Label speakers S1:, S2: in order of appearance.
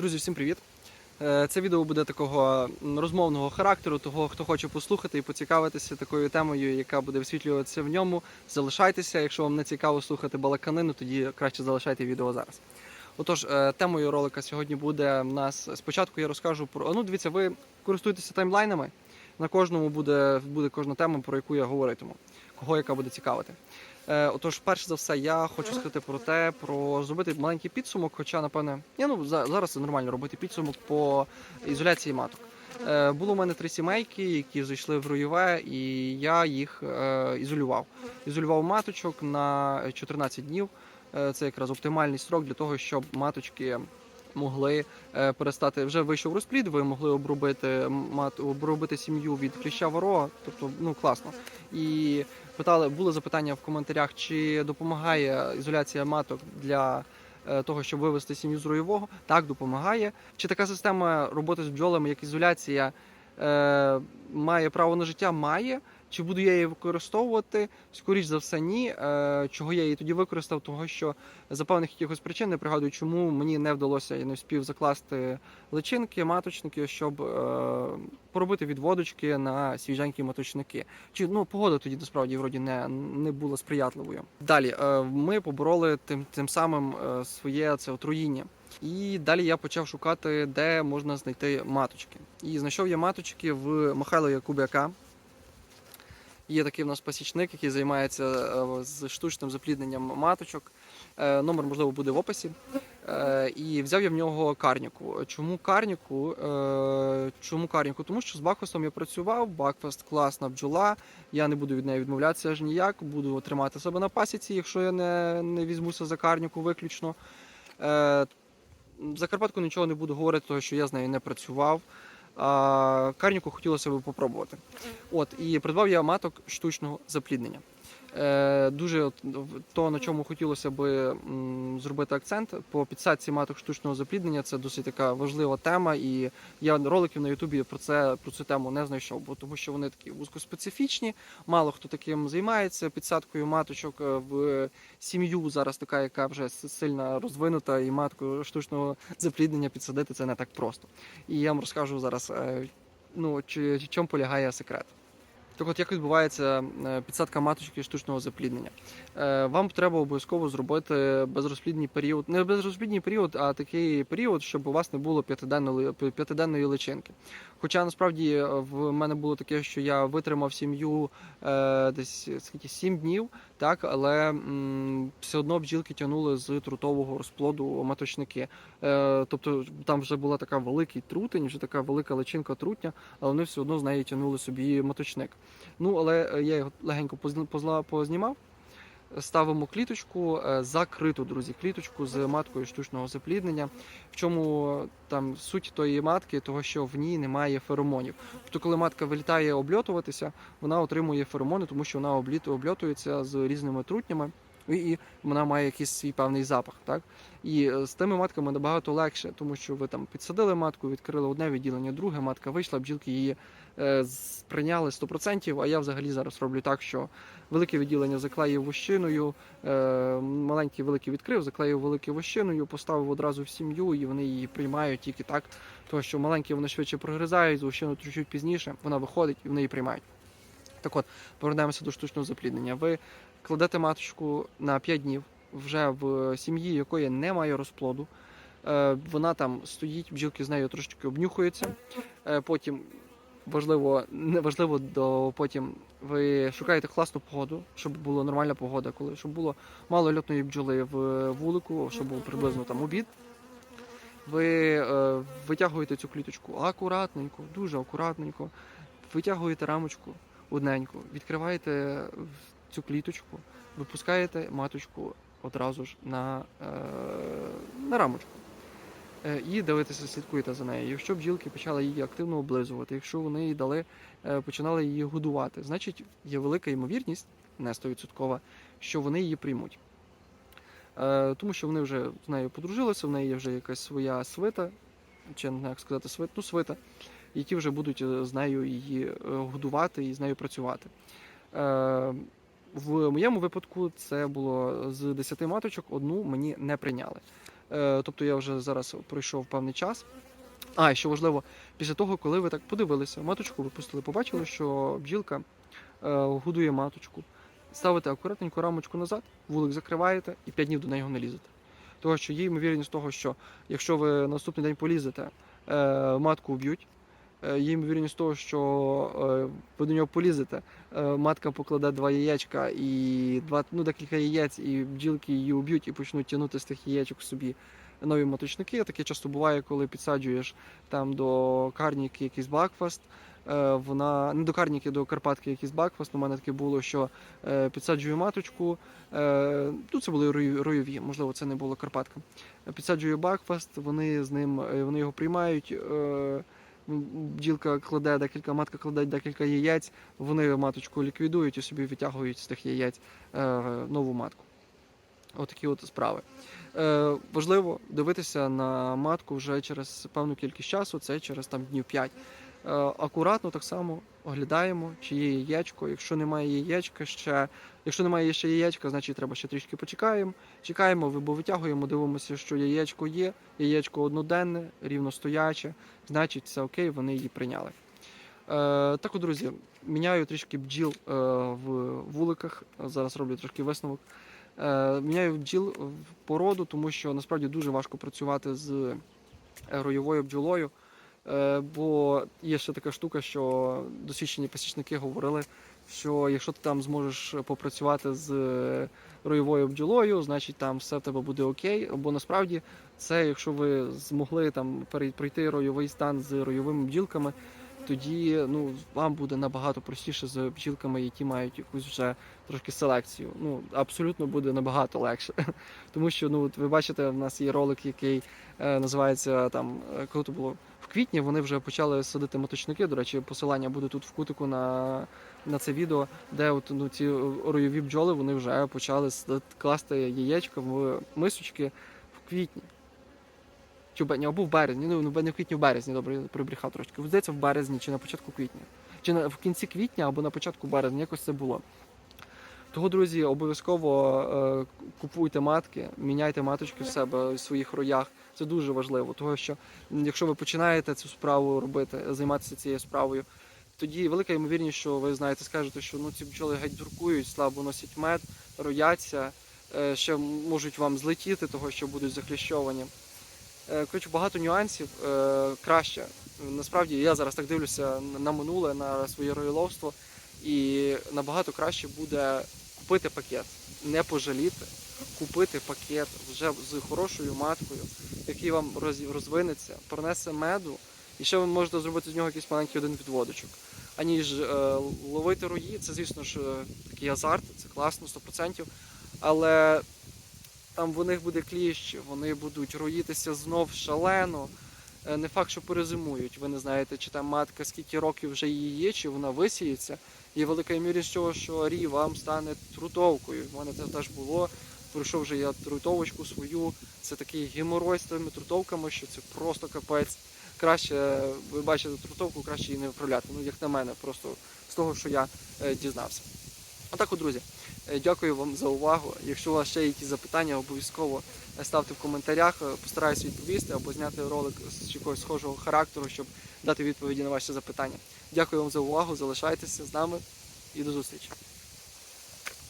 S1: Друзі, всім привіт! Е, Це відео буде такого розмовного характеру, того, хто хоче послухати і поцікавитися такою темою, яка буде висвітлюватися в ньому. Залишайтеся. Якщо вам не цікаво слухати балаканину, тоді краще залишайте відео зараз. Отож, е, темою ролика сьогодні буде в нас спочатку. Я розкажу про ну, дивіться, ви користуєтеся таймлайнами. На кожному буде, буде кожна тема, про яку я говоритиму, кого яка буде цікавити. Е, Отож, перш за все, я хочу сказати про те, про зробити маленький підсумок, хоча, напевне, ні, ну зараз це нормально робити підсумок по ізоляції маток. Е, Було у мене три сімейки, які зайшли в руйове, і я їх е, ізолював. Ізолював маточок на 14 днів. Це якраз оптимальний строк для того, щоб маточки могли е, перестати вже вийшов розплід, ви могли обробити мат, обробити сім'ю від кліща ворога, тобто ну класно. І питали, були запитання в коментарях, чи допомагає ізоляція маток для е, того, щоб вивести сім'ю з роєвого. Так, допомагає. Чи така система роботи з бджолами, як ізоляція, е, має право на життя? Має. Чи буду я її використовувати? Скоріш за все, ні. Е, Чого я її тоді використав? Того, що за певних якихось причин не пригадую, чому мені не вдалося я не встиг закласти личинки, маточники, щоб е, поробити відводочки на свіженькі маточники. Чи ну погода тоді насправді вроді не, не була сприятливою. Далі е, ми побороли тим тим самим своє це отруїння. І далі я почав шукати, де можна знайти маточки. І знайшов я маточки в Михайло Якубяка. Є такий в нас пасічник, який займається е, з штучним заплідненням маточок. Е, Номер, можливо, буде в описі. Е, І взяв я в нього карніку. Чому карніку? Чому карніку? Тому що з Бакфестом я працював, Бакфест класна бджола. Я не буду від неї відмовлятися аж ніяк. Буду тримати себе на пасіці, якщо я не, не візьмуся за карніку виключно. За Карпатку нічого не буду говорити, тому що я з нею не працював. А карніку хотілося б попробувати. От і придбав я маток штучного запліднення. Е, дуже от, то, на чому хотілося б м, зробити акцент по підсадці маток штучного запліднення. Це досить така важлива тема, і я роликів на Ютубі про це про цю тему не знайшов, бо тому що вони такі вузькоспецифічні. Мало хто таким займається підсадкою маточок е, в сім'ю. Зараз така, яка вже сильно розвинута, і матку штучного запліднення підсадити це не так просто. І я вам розкажу зараз, е, ну чи чому полягає секрет. Так от як відбувається е, підсадка маточки штучного запліднення? Е, Вам треба обов'язково зробити безрозплідний період, не безрозплідний період, а такий період, щоб у вас не було п'ятиденної, п'ятиденної личинки. Хоча насправді е, в мене було таке, що я витримав сім'ю е, десь скільки 7 днів, так, але м, все одно бджілки тягнули з трутового розплоду маточники. Е, тобто там вже була така великий трутень, вже така велика личинка трутня, але вони все одно з неї тягнули собі моточник. Ну, але е, я його легенько позла- познімав. Ставимо кліточку е, закриту, друзі, кліточку з маткою штучного запліднення. В чому там суть тої матки, того що в ній немає феромонів. Тобто, коли матка вилітає обльотуватися, вона отримує феромони, тому що вона обліт- обльотується з різними трутнями. І, вона має якийсь свій певний запах, так і е, з тими матками набагато легше, тому що ви там підсадили матку, відкрили одне відділення, друге матка вийшла, бджілки її е, сприйняли 100%, А я взагалі зараз роблю так, що велике відділення заклеїв вощиною, е, маленький великий відкрив, заклеїв велике вощиною, поставив одразу в сім'ю, і вони її приймають тільки так, тому що маленькі вони швидше прогризають, з вощину чуть пізніше, вона виходить і вони її приймають. Так от, повернемося до штучного запліднення. Ви кладете маточку на 5 днів вже в сім'ї, якої немає розплоду. Е, Вона там стоїть, бджілки з нею трошечки обнюхуються. Е, Потім важливо, важливо до потім ви шукаєте класну погоду, щоб була нормальна погода, коли щоб було мало льотної бджоли в вулику, щоб був приблизно там обід. Ви е, витягуєте цю кліточку акуратненько, дуже акуратненько, витягуєте рамочку одненько, відкриваєте цю кліточку, випускаєте маточку одразу ж на, е, на рамочку. Е, І дивитеся, слідкуєте за нею. Якщо бджілки почали її активно облизувати, якщо вони їй дали, е, починали її годувати, значить є велика ймовірність, не 100%, що вони її приймуть. Е, Тому що вони вже з нею подружилися, в неї є вже якась своя свита, чи не як сказати, свит, ну, свита, які вже будуть з нею її годувати і з нею працювати. В моєму випадку це було з 10 маточок, одну мені не прийняли. Е, Тобто я вже зараз пройшов певний час. А, і що важливо, після того, коли ви так подивилися, маточку випустили, побачили, що бджілка е, годує маточку. Ставите акуратненько рамочку назад, вулик закриваєте і 5 днів до неї не лізете. Тому що є ймовірність того, що якщо ви наступний день полізете, е, матку вб'ють. Е, Є ймовірність того, що е, ви до нього полізете, е, матка покладе два яєчка і два, ну, декілька яєць, і бджілки її уб'ють і почнуть тягнути з тих яєчок собі нові маточники. Таке часто буває, коли підсаджуєш там до карніки якийсь бакфаст. е, Вона не до карніки, до Карпатки якийсь бакфаст. У мене таке було, що е, підсаджую маточку. е, Ну, це були ройові, можливо, це не було Карпатка. Підсаджую бакфаст, вони з ним е, вони його приймають. Бджілка кладе декілька, матка кладе декілька яєць, вони маточку ліквідують і собі витягують з тих яєць е, нову матку. Отакі от справи. Е, важливо дивитися на матку вже через певну кількість часу, це через там днів 5. Е, акуратно так само оглядаємо, чи є яєчко. Якщо немає яєчка ще, якщо немає ще яєчка, значить треба ще трішки почекаємо. Чекаємо, або витягуємо, дивимося, що яєчко є, яєчко одноденне, рівностояче, значить все окей, вони її прийняли. Е, так, друзі, міняю трішки бджіл е, в вуликах. Зараз роблю трошки висновок. Міняю бджіл в породу, тому що насправді дуже важко працювати з роєвою бджолою. Е, бо є ще така штука, що досвідчені пасічники говорили, що якщо ти там зможеш попрацювати з е, роєвою бджолою, значить там все в тебе буде окей. Бо насправді це, якщо ви змогли там пройти ройовий стан з ройовими бджілками, тоді ну, вам буде набагато простіше з бджілками, які мають якусь вже трошки селекцію. Ну, абсолютно буде набагато легше. Тому що ну, от ви бачите, в нас є ролик, який е, називається там, е, коли то було квітні, вони вже почали садити моточники. До речі, посилання буде тут в кутику на, на це відео, де от, ну, ці ройові бджоли вони вже почали класти яєчка в мисочки в квітні. Чи в або в березні, ну ну, не в квітні, в березні, добре, я прибрехав трошки. Здається, в березні чи на початку квітня. Чи на, в кінці квітня або на початку березня, якось це було. Того, друзі, обов'язково е, купуйте матки, міняйте маточки в себе в своїх роях. Це дуже важливо, тому що якщо ви починаєте цю справу робити, займатися цією справою, тоді велика ймовірність, що ви знаєте, скажете, що ну ці бджоли геть дуркують, слабо носять мед, рояться, е, ще можуть вам злетіти, того що будуть захліщовані. Е, Коротше, багато нюансів е, краще. Насправді я зараз так дивлюся на минуле, на своє роїловство, і набагато краще буде купити пакет, не пожаліти, купити пакет вже з хорошою маткою, який вам розвинеться, принесе меду, і ще ви можете зробити з нього якийсь маленький один відводочок. Аніж е, ловити рої, це, звісно ж, е, такий азарт, це класно, 100%. Але там в них буде кліщ, вони будуть роїтися знов шалено. Е, Не факт, що перезимують. Ви не знаєте, чи там матка скільки років вже її є, чи вона висіється. Є велика ймірність того, що рій вам стане трутовкою. У мене це теж було. Пройшов вже я трутовочку свою. Це такий геморой з тими трутовками, що це просто капець. Краще, ви бачите трутовку, краще її не виправляти. Ну, як на мене, просто з того, що я е, дізнався. Отак, от, друзі. Е, Дякую вам за увагу. Якщо у вас ще є якісь запитання, обов'язково е, ставте в коментарях. Е, Постараюсь відповісти або зняти ролик з якогось схожого характеру, щоб дати відповіді на ваші запитання. Дякую вам за увагу. Залишайтеся з нами і до зустрічі.